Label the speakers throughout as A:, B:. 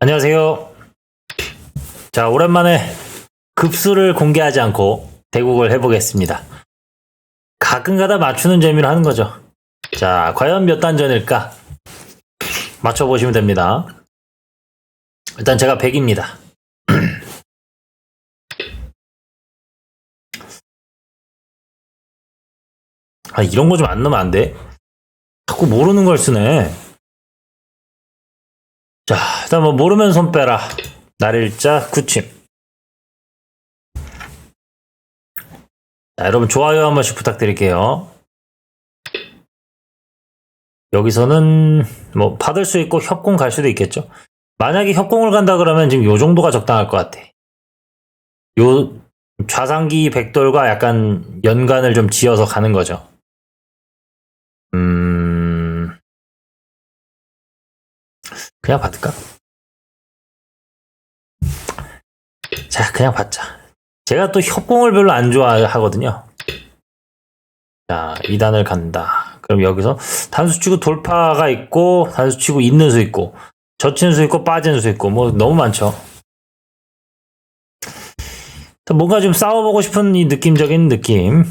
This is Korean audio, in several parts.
A: 안녕하세요. 자, 오랜만에 급수를 공개하지 않고 대국을 해보겠습니다. 가끔가다 맞추는 재미로 하는 거죠. 자, 과연 몇 단전일까? 맞춰보시면 됩니다. 일단 제가 100입니다. 아, 이런 거 좀 안 넣으면 안 돼? 자꾸 모르는 걸 쓰네. 자, 일단 뭐 모르면 손 빼라. 날일자 구침. 자, 여러분 좋아요 한 번씩 부탁드릴게요. 여기서는 뭐 받을 수 있고 협공 갈 수도 있겠죠. 만약에 협공을 간다 그러면 지금 요 정도가 적당할 것 같아. 요 좌상기 백돌과 약간 연관을 좀 지어서 가는 거죠. 음, 그냥 받을까? 그냥 받자. 제가 또 협공을 별로 안 좋아하거든요. 자, 2단을 간다. 그럼 여기서 단수 치고 돌파가 있고, 단수 치고 있는 수 있고, 젖히는 수 있고, 빠지는 수 있고, 뭐 너무 많죠. 뭔가 좀 싸워보고 싶은 이 느낌적인 느낌.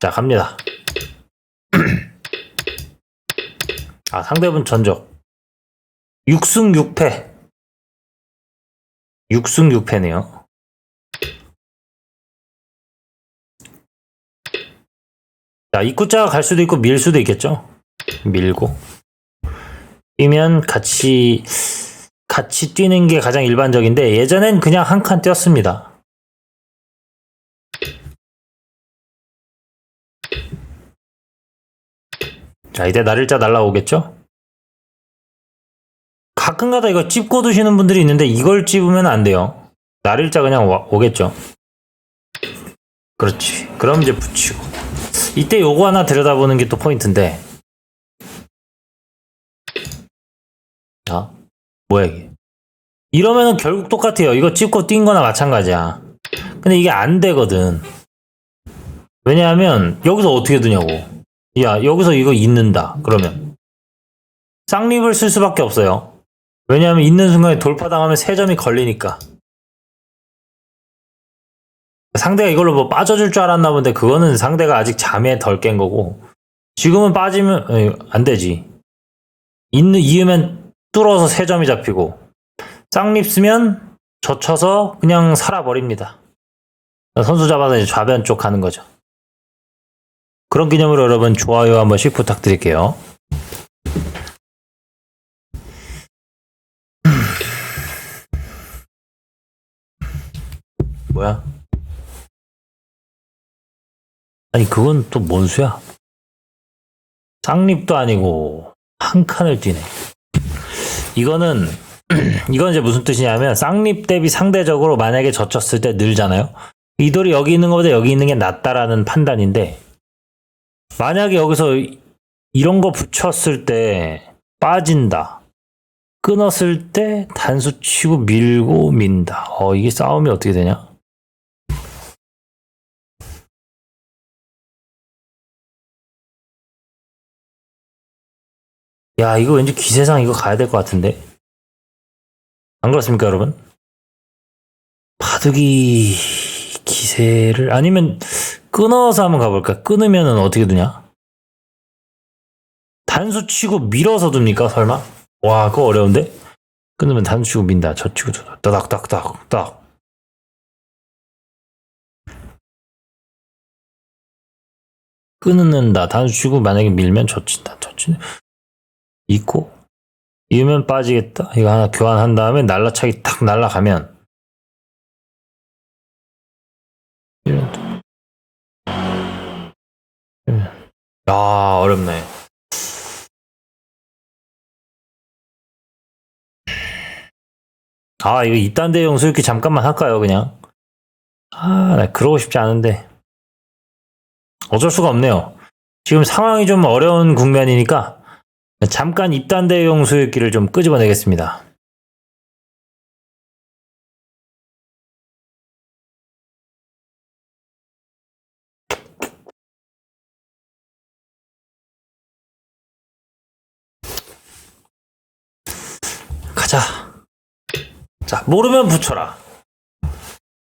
A: 자, 갑니다. 아, 상대분 전적. 6승 6패. 6승 6패네요. 자, 입구자가 갈 수도 있고 밀 수도 있겠죠? 밀고. 뛰면 같이, 같이 뛰는 게 가장 일반적인데, 예전엔 그냥 한 칸 뛰었습니다. 자, 이제 날일자 날라오겠죠? 가끔가다 이거 찝고 두시는 분들이 있는데 이걸 찝으면 안 돼요. 날일자 그냥 와- 오겠죠. 그렇지. 그럼 이제 붙이고. 이때 요거 하나 들여다보는 게 또 포인트인데. 자, 뭐야 이게? 이러면은 결국 똑같아요. 이거 찝고 뛴 거나 마찬가지야. 근데 이게 안 되거든. 왜냐하면 여기서 어떻게 두냐고. 야, 여기서 이거 있는다. 그러면. 쌍립을 쓸 수밖에 없어요. 왜냐하면 있는 순간에 돌파당하면 세 점이 걸리니까. 상대가 이걸로 뭐 빠져줄 줄 알았나 본데 그거는 상대가 아직 잠에 덜 깬 거고 지금은 빠지면 에이, 안 되지. 있는 이으면 뚫어서 세 점이 잡히고 쌍립 쓰면 젖혀서 그냥 살아버립니다. 선수 잡아서 이제 좌변 쪽 가는 거죠. 그런 기념으로 여러분 좋아요 한 번씩 부탁드릴게요. 뭐야? 아니 그건 또 뭔 수야? 쌍립도 아니고 한 칸을 뛰네. 이거는 이건 이제 무슨 뜻이냐면 쌍립 대비 상대적으로 만약에 젖혔을 때 늘잖아요. 이 돌이 여기 있는 것보다 여기 있는 게 낫다라는 판단인데 만약에 여기서 이런 거 붙였을 때 빠진다. 끊었을 때 단수 치고 밀고 민다. 어, 이게 싸움이 어떻게 되냐? 야, 이거 왠지 기세상 이거 가야 될 것 같은데? 안 그렇습니까, 여러분? 바둑이 기세를, 아니면 끊어서 한번 가볼까? 끊으면은 어떻게 되냐? 단수 치고 밀어서 둡니까, 설마? 와, 그거 어려운데? 끊으면 단수 치고 민다. 저 치고 저, 따닥따닥, 딱. 끊는다. 단수 치고 만약에 밀면 젖힌다. 젖히네. 있고, 이으면 빠지겠다. 이거 하나 교환한 다음에 날라차기 탁 날라가면. 이런. 야, 어렵네. 아, 이거 이딴 대용 수익기 잠깐만 할까요, 그냥? 아, 나 그러고 싶지 않은데. 어쩔 수가 없네요. 지금 상황이 좀 어려운 국면이니까 잠깐 입단 대용 수익기를 좀 끄집어내겠습니다. 가자. 자, 모르면 붙여라.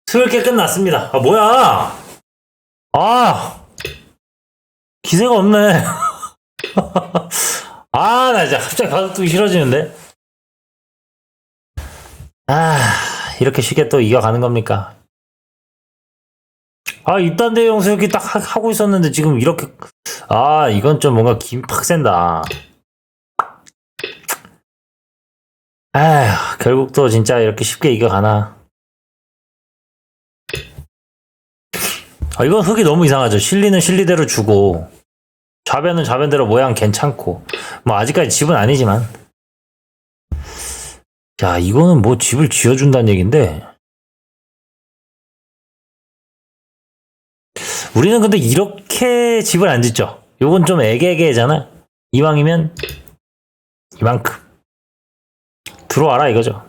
A: 스물게 끝났습니다. 아, 뭐야? 아, 기세가 없네. 아, 나 진짜 갑자기 가속도기 싫어지는데? 아, 이렇게 쉽게 또 이겨가는 겁니까? 아, 입단대 영수 이렇게 딱 하- 하고 있었는데 지금 이렇게, 아, 이건 좀 뭔가 김팍 센다. 아휴, 결국 또 진짜 이렇게 쉽게 이겨가나. 아, 이건 흙이 너무 이상하죠. 실리는 실리대로 주고, 좌변은 좌변대로 모양 괜찮고, 뭐, 아직까지 집은 아니지만. 야, 이거는 뭐 집을 지어준다는 얘긴데, 우리는 근데 이렇게 집을 안 짓죠. 요건 좀 애개애개잖아. 이왕이면, 이만큼. 들어와라 이거죠.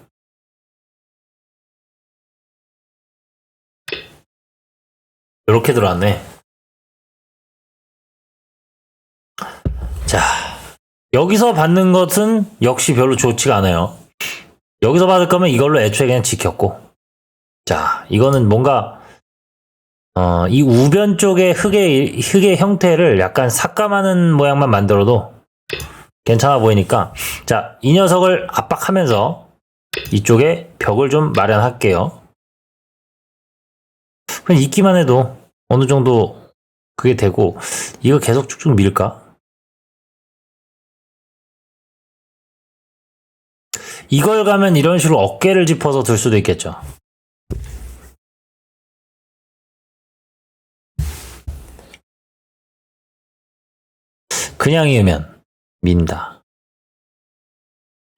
A: 이렇게 들어왔네. 자, 여기서 받는 것은 역시 별로 좋지가 않아요. 여기서 받을 거면 이걸로 애초에 그냥 지켰고. 자, 이거는 뭔가, 어, 이 우변 쪽의 흙의, 흙의 형태를 약간 삭감하는 모양만 만들어도 괜찮아 보이니까. 자, 이 녀석을 압박하면서 이쪽에 벽을 좀 마련할게요. 그냥 있기만 해도 어느 정도 그게 되고, 이거 계속 쭉쭉 밀까? 이걸 가면 이런 식으로 어깨를 짚어서 들 수도 있겠죠. 그냥 이으면 민다.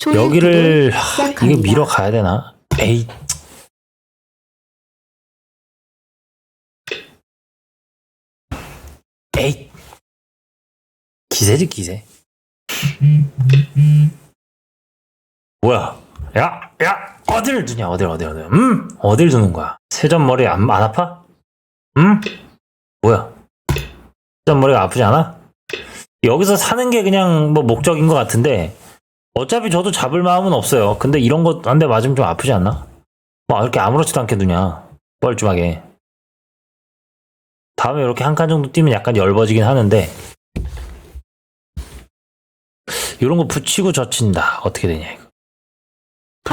A: 여기를 하, 이거 밀어 가야 되나? 에이. 에이. 기세지 기세. 뭐야? 야, 야, 어딜 두냐? 어딜 어딜 어딜? 음, 어딜 두는 거야? 세점 머리 안, 안 아파? 음? 뭐야? 세점 머리가 아프지 않아? 여기서 사는 게 그냥 뭐 목적인 것 같은데 어차피 저도 잡을 마음은 없어요. 근데 이런 거한대 맞으면 좀 아프지 않나? 뭐 이렇게 아무렇지도 않게 두냐? 뻘쭘하게. 다음에 이렇게 한 칸 정도 뛰면 약간 얇아지긴 하는데 이런 거 붙이고 젖힌다. 어떻게 되냐 이거.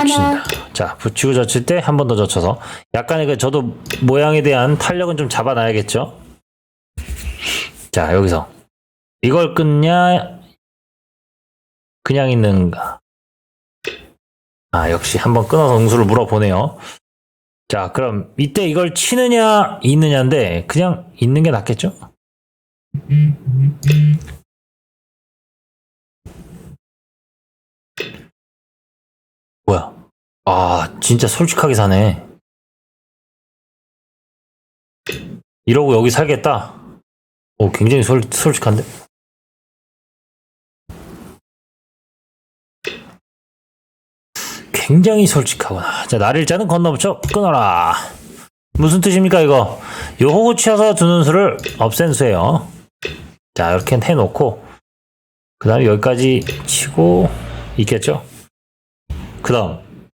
A: 붙인다. 자, 붙이고 젖힐 때 한 번 더 젖혀서 약간의 그 저도 모양에 대한 탄력은 좀 잡아놔야겠죠. 자, 여기서 이걸 끊냐 그냥 있는가? 아, 역시 한번 끊어서 응수를 물어보네요. 자, 그럼 이때 이걸 치느냐 있느냐인데 그냥 있는 게 낫겠죠? 뭐야? 아, 진짜 솔직하게 사네. 이러고 여기 살겠다. 오, 굉장히 솔, 솔직한데? 굉장히 솔직하구나. 자, 날일자는 건너붙여 끊어라. 무슨 뜻입니까, 이거? 요 호구 치어서 두는 수를 없앤 수예요. 자, 이렇게 해놓고, 그 다음에 여기까지 치고, 있겠죠? 그 다음.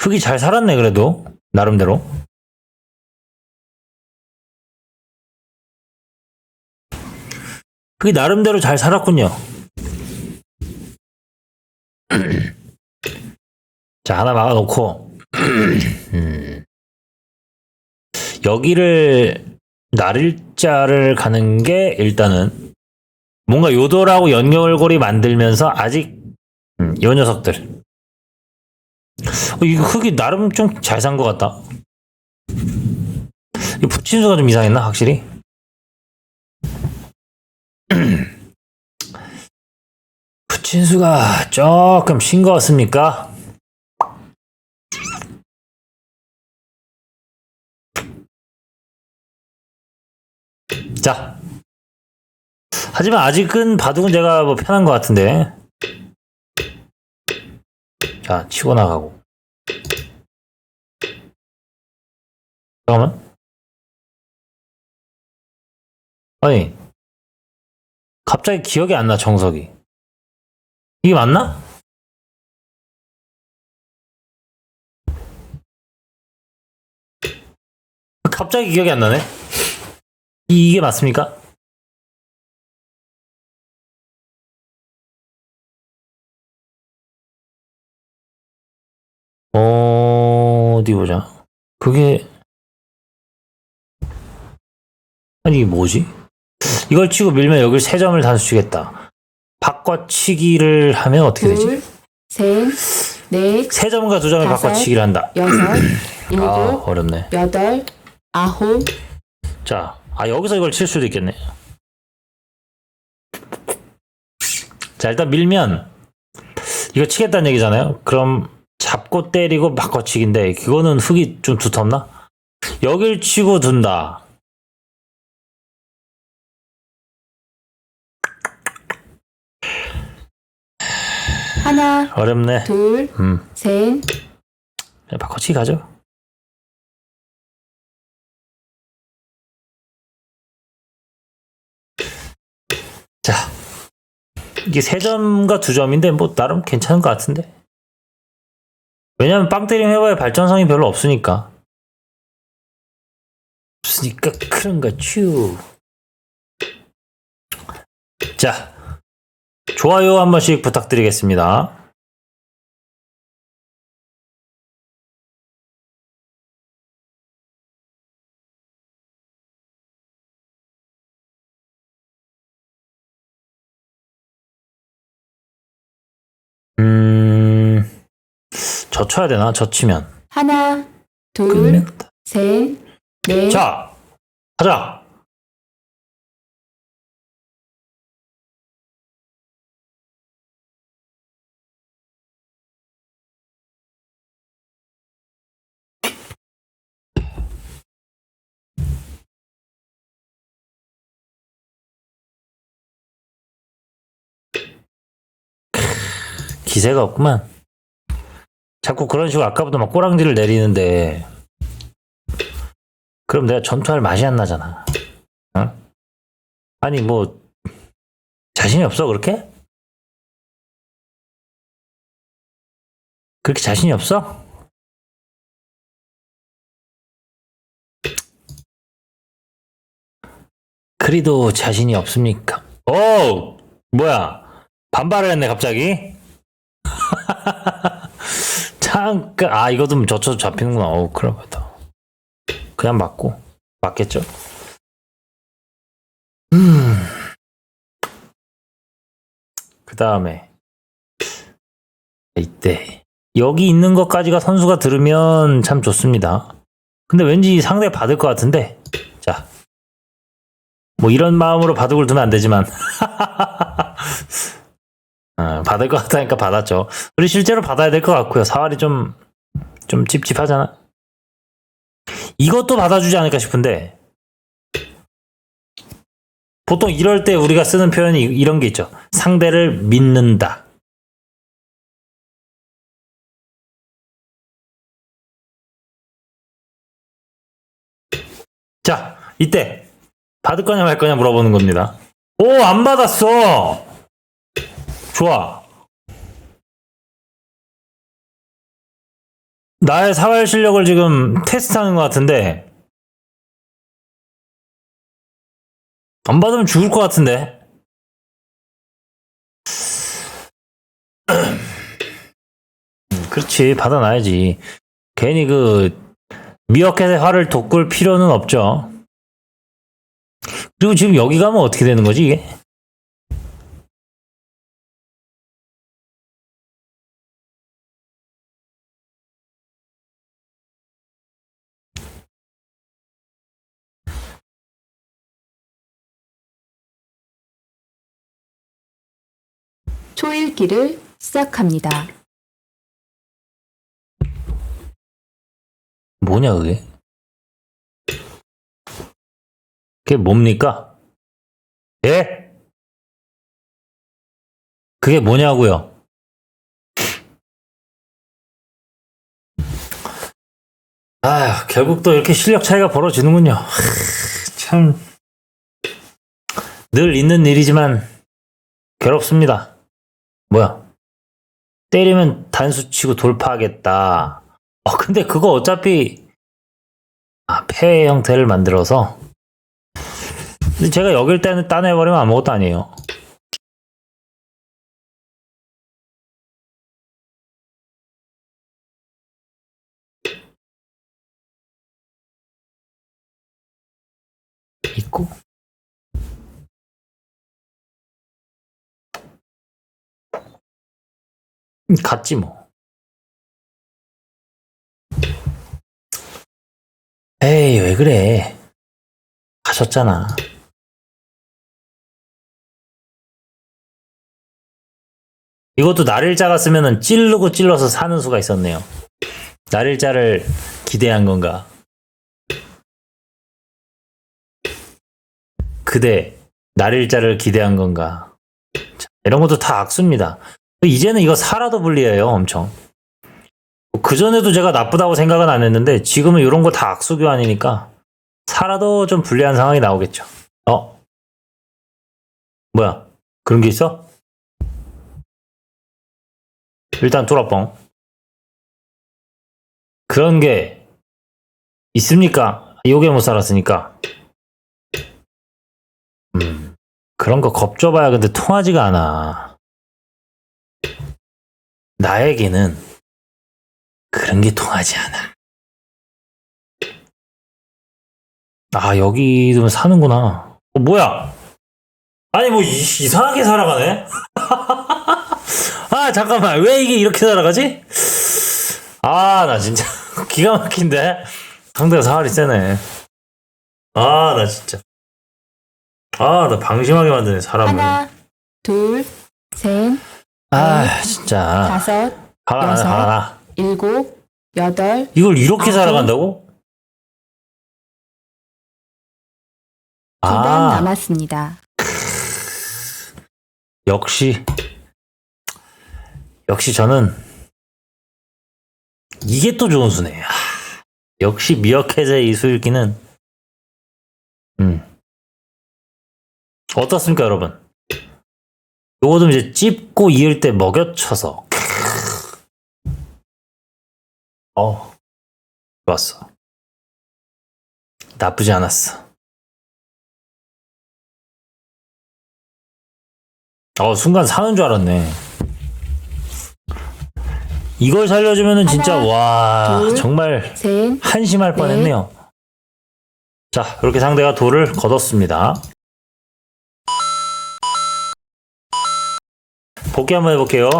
A: 흙이 잘 살았네, 그래도. 나름대로. 흙이 나름대로 잘 살았군요. 자, 하나 막아놓고, 음. 여기를, 날일자를 가는 게 일단은, 뭔가 요도라고 연결고리 만들면서 아직, 음, 요 녀석들. 어, 이거 흙이 나름 좀 잘 산 것 같다. 이 붙임수가 좀 이상했나, 확실히? 붙임수가 조금 싱거웠습니까? 자. 하지만 아직은 바둑은 제가 뭐 편한 것 같은데. 자, 치고 나가고. 잠깐만. 아니, 갑자기 기억이 안 나, 정석이. 이게 맞나? 갑자기 기억이 안 나네. 이- 이게 맞습니까? 어, 어디 보자. 그게 아니 이게 뭐지? 이걸 치고 밀면 여길 세 점을 단수 주겠다. 바꿔치기를 하면 어떻게 되지?
B: 둘, 셋, 넷,
A: 세 점과 두 점을
B: 다섯.
A: 바꿔치기를 한다.
B: 여섯,
A: 아
B: 일곱,
A: 어렵네.
B: 여덟, 아홉,
A: 자, 아 여기서 이걸 칠 수도 있겠네. 자 일단 밀면 이거 치겠다는 얘기잖아요. 그럼 잡고 때리고 바꿔치기인데 그거는 흙이 좀 두텁나? 여길 치고 둔다.
B: 하나,
A: 어렵네.
B: 둘,
A: 음,
B: 셋,
A: 그냥 바꿔치기 가죠. 자, 이게 세 점과 두 점인데 뭐 나름 괜찮은 것 같은데. 왜냐면 빵 때림 해봐야 발전성이 별로 없으니까. 없으니까 그런 거죠. 자, 좋아요 한 번씩 부탁드리겠습니다. 음, 젖혀야 되나? 젖히면.
B: 하나, 둘,
A: 끝낸다.
B: 셋, 넷,
A: 자, 하자. 기세가 없구만. 자꾸 그런 식으로 아까부터 막 꼬랑지를 내리는데 그럼 내가 전투할 맛이 안 나잖아. 어? 아니 뭐 자신이 없어 그렇게? 그렇게 자신이 없어? 그리도 자신이 없습니까? 오 뭐야 반발을 했네 갑자기. 잠깐 아 이것도 젖혀서 잡히는구나. 어 그러다. 그냥 맞고 맞겠죠. 음. 그 다음에 이때 여기 있는 것까지가 선수가 들으면 참 좋습니다. 근데 왠지 상대 받을 것 같은데 자. 뭐 이런 마음으로 바둑을 두면 안 되지만 어, 받을 것 같다니까 받았죠. 우리 실제로 받아야 될 것 같고요. 사활이 좀 좀 찝찝하잖아. 이것도 받아주지 않을까 싶은데 보통 이럴 때 우리가 쓰는 표현이 이런 게 있죠. 상대를 믿는다. 자, 이때 받을 거냐 말 거냐 물어보는 겁니다. 오, 안 받았어. 좋아. 나의 사활 실력을 지금 테스트하는 것 같은데 안 받으면 죽을 것 같은데. 음, 그렇지 받아놔야지. 괜히 그 미어캣의 화를 돋굴 필요는 없죠. 그리고 지금 여기 가면 어떻게 되는 거지 이게?
B: 읽기를 시작합니다.
A: 뭐냐 그게? 그게 뭡니까? 예? 그게 뭐냐고요? 아, 결국 또 이렇게 실력 차이가 벌어지는군요. 하, 참. 늘 있는 일이지만 괴롭습니다. 뭐야? 때리면 단수 치고 돌파하겠다. 어, 근데 그거 어차피 아, 폐 형태를 만들어서 근데 제가 여길 때는 따내버리면 아무것도 아니에요. 갔지 뭐. 에이 왜 그래? 가셨잖아. 이것도 날일자가 쓰면은 찌르고 찔러서 사는 수가 있었네요. 날일자를 기대한 건가? 그대 날일자를 기대한 건가? 자, 이런 것도 다 악수입니다. 이제는 이거 사라도 불리해요, 엄청. 그 전에도 제가 나쁘다고 생각은 안 했는데 지금은 이런 거 다 악수 교환이니까 사라도 좀 불리한 상황이 나오겠죠. 어? 뭐야? 그런 게 있어? 일단 뚜라뻥. 그런 게 있습니까? 요게 못 살았으니까. 음, 그런 거 겁줘봐야 근데 통하지가 않아. 나에게는 그런 게 통하지 않아. 아, 여기도 사는구나. 어, 뭐야? 아니, 뭐, 이, 이상하게 살아가네? 아, 잠깐만. 왜 이게 이렇게 살아가지? 아, 나 진짜. 기가 막힌데? 상대가 사활이 세네. 아, 나 진짜. 아, 나 방심하게 만드네, 사람을.
B: 하나, 둘, 셋,
A: 아, 진짜.
B: 다섯,
A: 나네,
B: 여섯.
A: 나.
B: 일곱, 여덟,
A: 이걸 이렇게
B: 아홉.
A: 살아간다고?
B: 두 번
A: 아,
B: 남았습니다.
A: 역시. 역시 저는 이게 또 좋은 수네. 아, 역시 미어캣의 이 수일기는 음. 어떻습니까, 여러분? 요거 좀 이제 찝고 이을 때 먹여쳐서 어 좋았어. 나쁘지 않았어. 어, 순간 사는 줄 알았네. 이걸 살려주면은 진짜,
B: 하나,
A: 와,
B: 둘.
A: 정말
B: 셋,
A: 한심할
B: 네.
A: 뻔했네요. 자, 이렇게 상대가 돌을 거뒀습니다. 복귀 한번 해볼게요.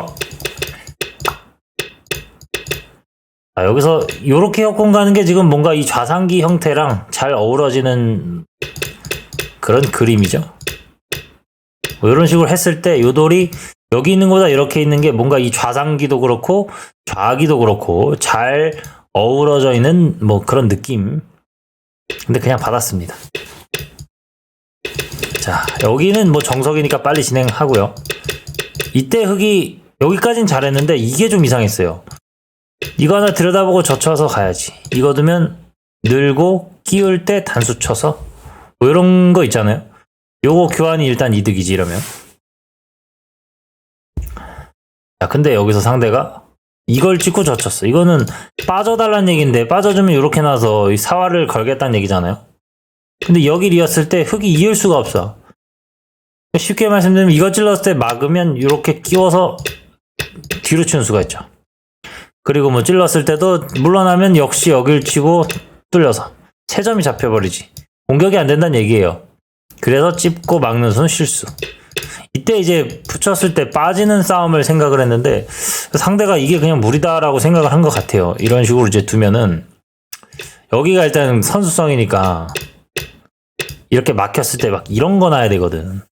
A: 자, 여기서 이렇게 협공 가는 게 지금 뭔가 이 좌상기 형태랑 잘 어우러지는 그런 그림이죠. 뭐 이런 식으로 했을 때 요 돌이 여기 있는 거보다 이렇게 있는 게 뭔가 이 좌상기도 그렇고 좌기도 그렇고 잘 어우러져 있는 뭐 그런 느낌. 근데 그냥 받았습니다. 자, 여기는 뭐 정석이니까 빨리 진행하고요. 이때 흑이 여기까진 잘했는데 이게 좀 이상했어요. 이거 하나 들여다보고 젖혀서 가야지. 이거 두면 늘고 끼울 때 단수 쳐서 뭐 이런 거 있잖아요. 요거 교환이 일단 이득이지 이러면. 자, 근데 여기서 상대가 이걸 찍고 젖혔어. 이거는 빠져달라는 얘기인데 빠져주면 이렇게 나서 이 사활을 걸겠다는 얘기잖아요. 근데 여기 이었을 때 흙이 이을 수가 없어. 쉽게 말씀드리면 이거 찔렀을 때 막으면 이렇게 끼워서 뒤로 치는 수가 있죠. 그리고 뭐 찔렀을 때도 물러나면 역시 여길 치고 뚫려서 세 점이 잡혀버리지. 공격이 안 된다는 얘기예요. 그래서 찝고 막는 수는 실수. 이때 이제 붙였을 때 빠지는 싸움을 생각을 했는데 상대가 이게 그냥 무리다라고 생각을 한 것 같아요. 이런 식으로 이제 두면은 여기가 일단 선수성이니까 이렇게 막혔을 때 막 이런 거 놔야 되거든.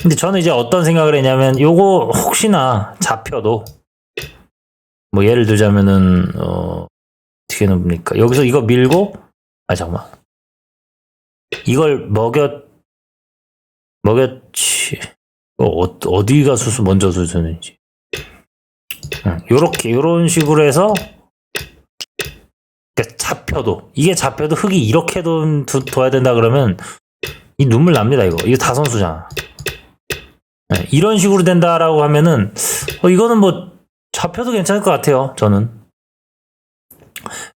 A: 근데 저는 이제 어떤 생각을 했냐면 요거 혹시나 잡혀도 뭐 예를 들자면은 어 어떻게 놉니까? 여기서 이거 밀고 아 잠깐만. 이걸 먹여 먹였지. 어, 어- 어디가 수수 먼저 수수는지? 응, 요렇게 요런 식으로 해서 그러니까 잡혀도 이게 잡혀도 흙이 이렇게 둬, 둬- 둬야 된다 그러면 이 눈물 납니다 이거. 이거 다 선수잖아 네, 이런 식으로 된다라고 하면은 어, 이거는 뭐 잡혀도 괜찮을 것 같아요. 저는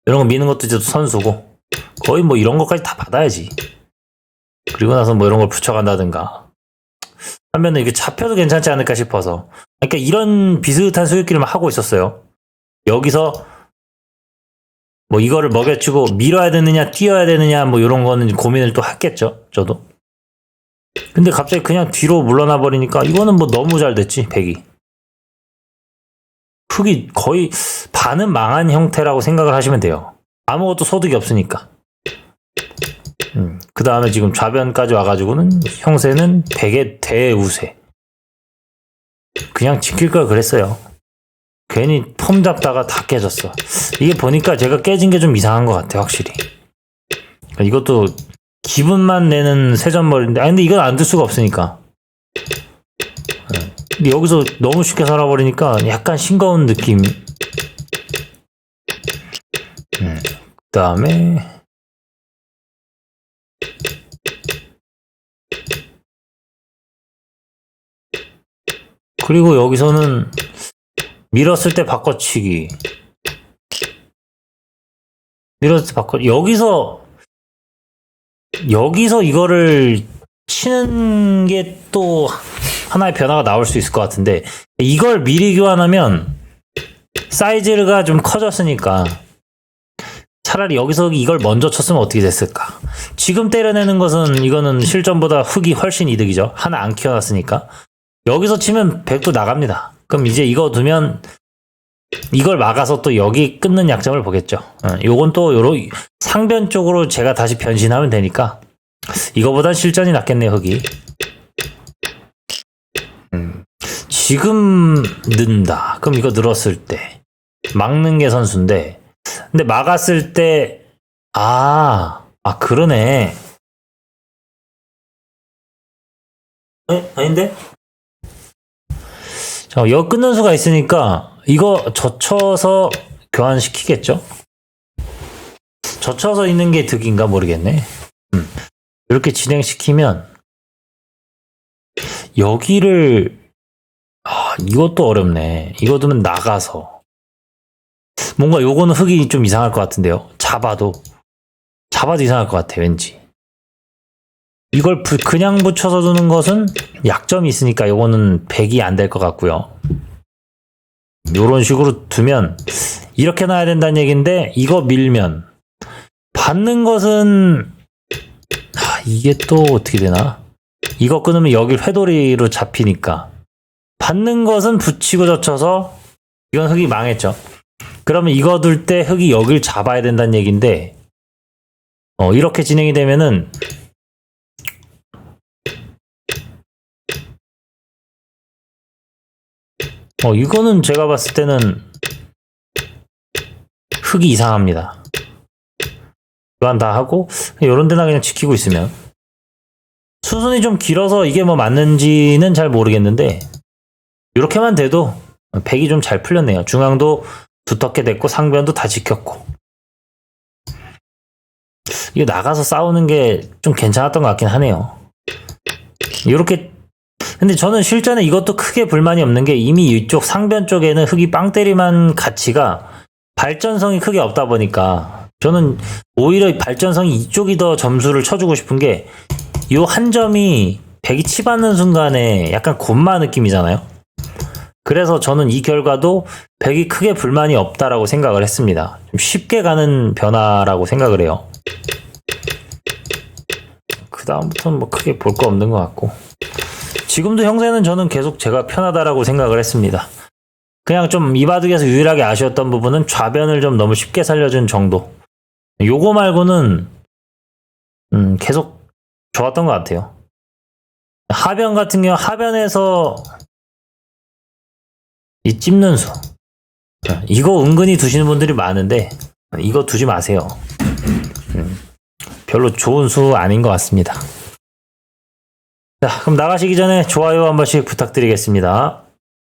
A: 이런 거 미는 것도 이제 선수고 거의 뭐 이런 것까지 다 받아야지. 그리고 나서 뭐 이런 걸 붙여간다든가 하면은 이게 잡혀도 괜찮지 않을까 싶어서 그러니까 이런 비슷한 수익기를 하고 있었어요. 여기서 뭐 이거를 먹여주고 밀어야 되느냐 뛰어야 되느냐 뭐 이런 거는 고민을 또 했겠죠. 저도. 근데 갑자기 그냥 뒤로 물러나 버리니까 이거는 뭐 너무 잘 됐지 백이. 흙이 거의 반은 망한 형태라고 생각을 하시면 돼요. 아무것도 소득이 없으니까. 음, 그 다음에 지금 좌변까지 와가지고는 형세는 백의 대우세. 그냥 지킬 걸 그랬어요. 괜히 폼 잡다가 다 깨졌어. 이게 보니까 제가 깨진 게 좀 이상한 것 같아, 확실히. 그러니까 이것도 기분만 내는 세전머리인데, 아, 근데 이건 안 들 수가 없으니까. 네. 근데 여기서 너무 쉽게 살아버리니까 약간 싱거운 느낌. 음, 그 다음에, 그리고 여기서는 밀었을 때 바꿔치기. 밀었을 때 바꿔, 여기서, 여기서 이거를 치는 게 또 하나의 변화가 나올 수 있을 것 같은데, 이걸 미리 교환하면 사이즈가 좀 커졌으니까 차라리 여기서 이걸 먼저 쳤으면 어떻게 됐을까? 지금 때려내는 것은 이거는 실전보다 흙이 훨씬 이득이죠. 하나 안 키워놨으니까. 여기서 치면 100도 나갑니다. 그럼 이제 이거 두면 이걸 막아서 또 여기 끊는 약점을 보겠죠. 어, 요건 또 요로 상변 쪽으로 제가 다시 변신하면 되니까 이거보단 실전이 낫겠네요, 흙이. 음, 지금 는다. 그럼 이거 늘었을 때 막는 게 선수인데 근데 막았을 때 아, 아 그러네. 에? 아닌데? 자, 여 끊는 수가 있으니까 이거 젖혀서 교환시키겠죠? 젖혀서 있는 게 득인가 모르겠네. 음. 이렇게 진행시키면 여기를 아, 이것도 어렵네. 두면 나가서 뭔가 요거는 흙이 좀 이상할 것 같은데요. 잡아도 잡아도 이상할 것 같아 왠지. 이걸 부- 그냥 붙여서 두는 것은 약점이 있으니까 요거는 100이 안 될 것 같고요. 요런 식으로 두면 이렇게 놔야 된다는 얘기인데 이거 밀면 받는 것은 아, 이게 또 어떻게 되나? 이거 끊으면 여기 회돌이로 잡히니까 받는 것은 붙이고 젖혀서 이건 흙이 망했죠. 그러면 이거 둘 때 흙이 여길 잡아야 된다는 얘기인데 어, 이렇게 진행이 되면은 어, 이거는 제가 봤을 때는 흙이 이상합니다. 교환 다 하고 이런 데나 그냥 지키고 있으면 수순이 좀 길어서 이게 뭐 맞는지는 잘 모르겠는데 이렇게만 돼도 백이 좀 잘 풀렸네요. 중앙도 두텁게 됐고 상변도 다 지켰고 이거 나가서 싸우는 게 좀 괜찮았던 것 같긴 하네요. 이렇게 근데 저는 실전에 이것도 크게 불만이 없는 게 이미 이쪽 상변 쪽에는 흙이 빵 때리만 가치가 발전성이 크게 없다 보니까 저는 오히려 발전성이 이쪽이 더 점수를 쳐주고 싶은 게요한 점이 백이 치받는 순간에 약간 곤마 느낌이잖아요. 그래서 저는 이 결과도 백이 크게 불만이 없다라고 생각을 했습니다. 좀 쉽게 가는 변화라고 생각을 해요. 그 다음부터는 뭐 크게 볼 거 없는 것 같고. 지금도 형세는 저는 계속 제가 편하다라고 생각을 했습니다. 그냥 좀 이바둑에서 유일하게 아쉬웠던 부분은 좌변을 좀 너무 쉽게 살려준 정도. 요거 말고는 음, 계속 좋았던 것 같아요. 하변 같은 경우 하변에서 이 찝는 수 이거 은근히 두시는 분들이 많은데 이거 두지 마세요. 음, 별로 좋은 수 아닌 것 같습니다. 자, 그럼 나가시기 전에 좋아요 한 번씩 부탁드리겠습니다.